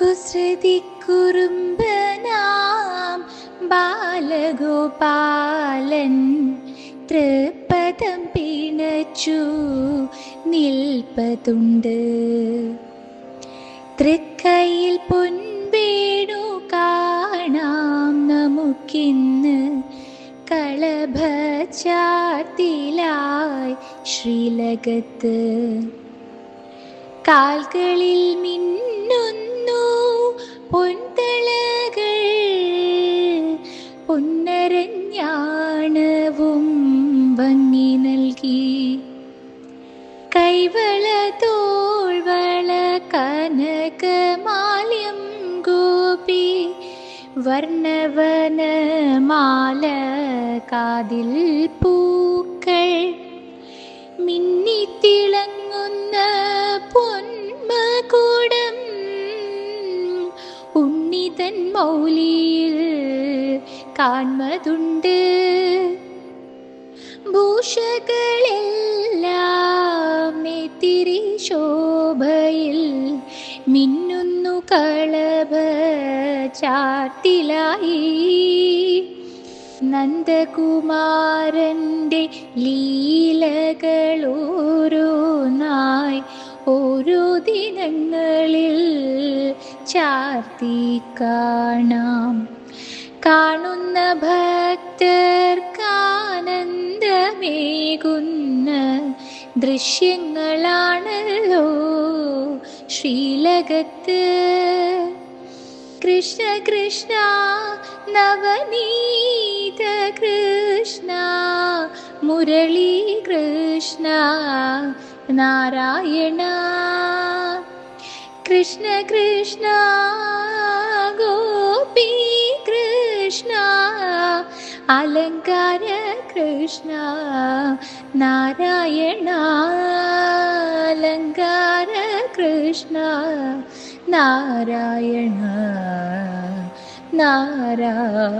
കുസൃതി കുറുമ്പനാം ബാലഗോപാലൻ തൃപ്പദം പിണച്ചു നിൽപ്പതുണ്ട്. തൃക്കൈയിൽ പൊൻവേണു കാണാം നമുക്കിന്ന് കളഭചാത്തിലായി ശ്രീലകത്ത്. കാൽകളിൽ മിന്നുന്നു കനകമാല്യം ഗോപി വർണവന മാല കാതിൽ പൂക്കൾ. മിന്നിത്തിളങ്ങുന്ന പൊന്മകൂടം ഉണ്ണിതൻ മൗലിയിൽ കാൺമതുണ്ട്. ഭൂഷകളെല്ലാം നെത്തിരി ശോഭയിൽ മിന്നുന്നു കളഭ ചാട്ടിലായി. നന്ദകുമാരന്റെ ലീലകളോരോന്നായി ഓരോ ദിനങ്ങളിൽ ചാർത്തി കാണാം. കാണുന്ന ഭക്തർക്കാനന്ദമേകുന്ന ദൃശ്യങ്ങളാണല്ലോ ശ്രീലകത്ത് കൃഷ്ണ കൃഷ്ണ നവനീത കൃഷ്ണ മുരളി കൃഷ്ണ നാരായണ കൃഷ്ണ കൃഷ്ണ. അലങ്കാര കൃഷ്ണ നാരായണ അലങ്കാര കൃഷ്ണ നാരായണ നാരായണ.